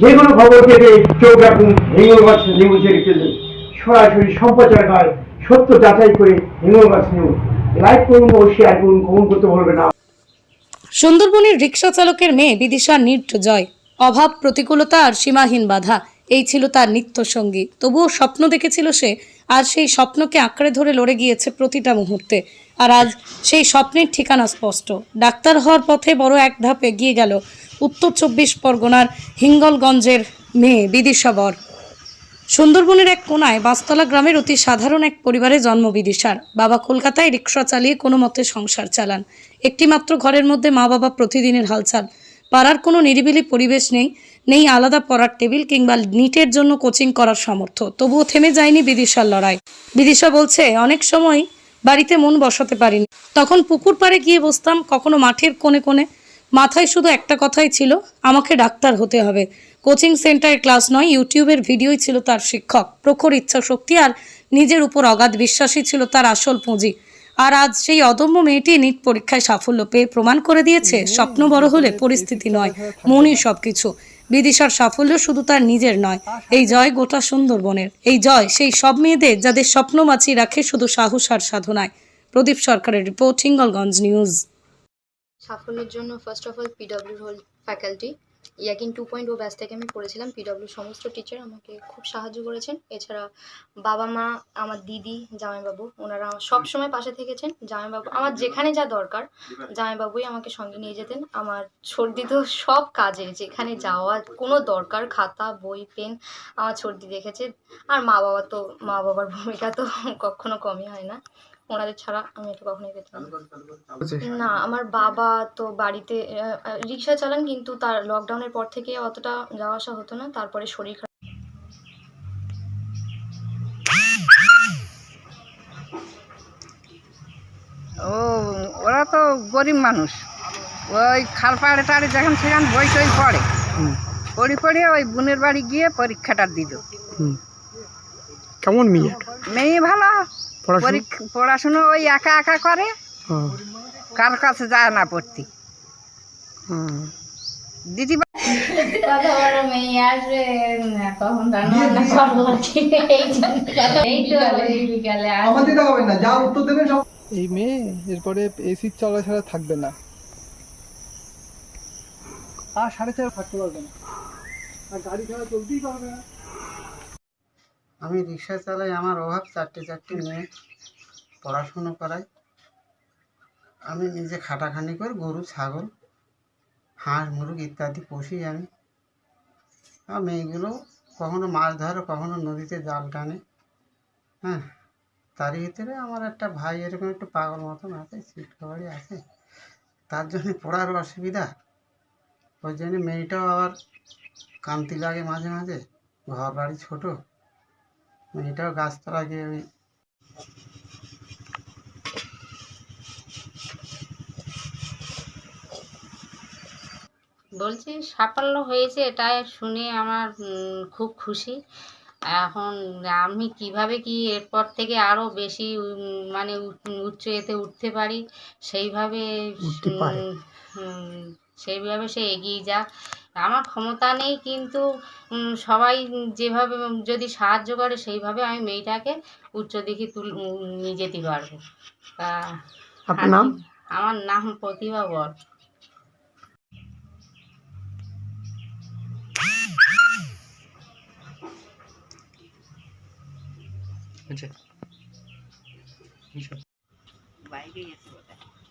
যে কোনো খবর পেতে চোখ রাখুন হিঙ্গলগঞ্জ নিউজের চ্যানেলে সরাসরি সম্প্রচার হয় সত্য যাচাই করে হিঙ্গলগঞ্জ নিউজ লাইক করুন ও শেয়ার করুন কমন করতে ভুলবেন না। সুন্দরবনের রিক্সা চালকের মেয়ে বিদিশা নির্ঠ জয়। অভাব, প্রতিকূলতা আর সীমাহীন বাধা, এই ছিল তার নিত্য সঙ্গী তবুও স্বপ্ন দেখেছিল সে, আর সেই স্বপ্নকে আঁকড়ে ধরে লড়ে গিয়েছে প্রতিটা মুহূর্তে। আর আজ সেই স্বপ্নের ঠিকানা স্পষ্ট। ডাক্তার হওয়ার পথে বড় এক ধাপ এগিয়ে গেল উত্তর চব্বিশ পরগনার হিঙ্গলগঞ্জের মেয়ে বিদিশা বর সুন্দরবনের এক কোনায় বাঁশতলা গ্রামের অতি সাধারণ এক পরিবারে জন্ম বিদিশার। বাবা কলকাতায় রিক্সা চালিয়ে কোনো মতে সংসার চালান। একটিমাত্র ঘরের মধ্যে মা বাবা প্রতিদিনের হালচাল। পাড়ার কোনো নিরিবিলি পরিবেশ নেই নেই আলাদা পড়ার টেবিল কিংবা নিটের জন্য কোচিং করার সামর্থ্য। তবুও থেমে যায়নি বিদিশার লড়াই। বিদিশা বলছে, অনেক সময় বাড়িতে মন বসাতে পারিনি। তখন পুকুর পাড়ে গিয়ে বসতাম, কখনো মাঠের কোণে কোণে। মাথায় শুধু একটা কথাই ছিল, আমাকে ডাক্তার হতে হবে। কোচিং সেন্টারের ক্লাস নয়, ইউটিউবের ভিডিওই ছিল তার শিক্ষক। প্রখর ইচ্ছা শক্তি আর নিজের উপর অগাধ বিশ্বাসী ছিল তার আসল পুঁজি। আর আজ সেই অদম্য মেয়েটি নিট পরীক্ষায় সাফল্য পেয়ে প্রমাণ করে দিয়েছে, স্বপ্ন বড় হলে পরিস্থিতি নয়, মনই সবকিছু। বিদিশার সাফল্য শুধু তার নিজের নয়, এই জয় গোটা সুন্দরবনের। এই জয় সেই সব মেয়েদের যাদের স্বপ্ন বাঁচিয়ে রাখে শুধু সাহস আর সাধনায়। প্রদীপ সরকারের রিপোর্ট হিঙ্গলগঞ্জ নিউজ। সাফল্যের জন্য first of all PW whole faculty Yakeen two point O batch থেকে আমি পড়েছিলাম পিডব্লিউ সমস্ত টিচার আমাকে খুব সাহায্য করেছেন। এছাড়া বাবা মা, আমার দিদি, জামাইবাবু, ওনারা সব সময় পাশে থেকেছেন। জামাইবাবু, আমার যেখানে যা দরকার, জামাইবাবুই আমাকে সঙ্গে নিয়ে যেতেন। আমার সর্দি তো সব কাজে যেখানে যাওয়া কোনো দরকার, খাতা, বই, পেন আমার সর্দি দেখেছে। আর মা বাবা তো মা বাবার ভূমিকা তো কখনো কমই হয় না। ওনাদের ছাড়া আমি এটা কখনোই পেতাম না। না আমার বাবা তো বাড়িতে রিক্সা চালান কিন্তু তার লকডাউনের পর থেকে অতটা যাওয়া আসা হতো না তারপরে শরীর খারাপ। ও ওরা তো গরিব মানুষ। ওই খাল পাড়ে টাড়ে যেখান সেখান বই টই পড়ে পড়ি পড়ে ওই বোনের বাড়ি গিয়ে পরীক্ষাটা দিল। কেমন মেয়ে? মেয়ে ভালো। পড়াশোনা? ওই একা একা করে। কার কাছে যায় না পড়তে। দিদি কত বড় মেয়ে আসবে কখন রান্না বান্না করব আর কি। এই। এই মেয়ে এরপরে এসির চলা ছাড়া থাকবে না। আর সাড়ে চার থাকতে পারবে না। আর গাড়ি ছাড়া চলতেই পারবে না। আমি রিক্সা চালাই আমার অভাব চারটে চারটে মেয়ে পড়াশুনো করাই আমি নিজে খাটাখানি করে গরু, ছাগল, হাঁস, মুরগ ইত্যাদি পুষি আমি। আর মেয়েগুলো কখনো মাছ ধরে, কখনো নদীতে জাল টানে। হ্যাঁ তারই ভিতরে আমার একটা ভাই এরকম একটু পাগল মতন আছে, সিট বাড়ি আছে। তার জন্য পড়ার অসুবিধা। ওই জন্য মেয়েটাও আবার কান্তি লাগে মাঝে মাঝে। ঘর বাড়ি ছোটো। মেয়েটাও গাছতলা গিয়ে ওই বলছি সাফল্য হয়েছে এটা শুনে আমার খুব খুশি। এখন আমি কীভাবে কি এরপর থেকে আরও বেশি মানে উচ্চ এতে উঠতে পারি সেইভাবে সেইভাবে সে এগিয়ে যাক। আমার ক্ষমতা নেই কিন্তু উম, সবাই যেভাবে যদি সাহায্য করে সেইভাবে আমি মেয়েটাকে উচ্চ দিকে তুল উম, নিয়ে যেতে পারব। তা নাম? আমার নাম প্রতিভা বর। বাইরে গেছে বোধহয়।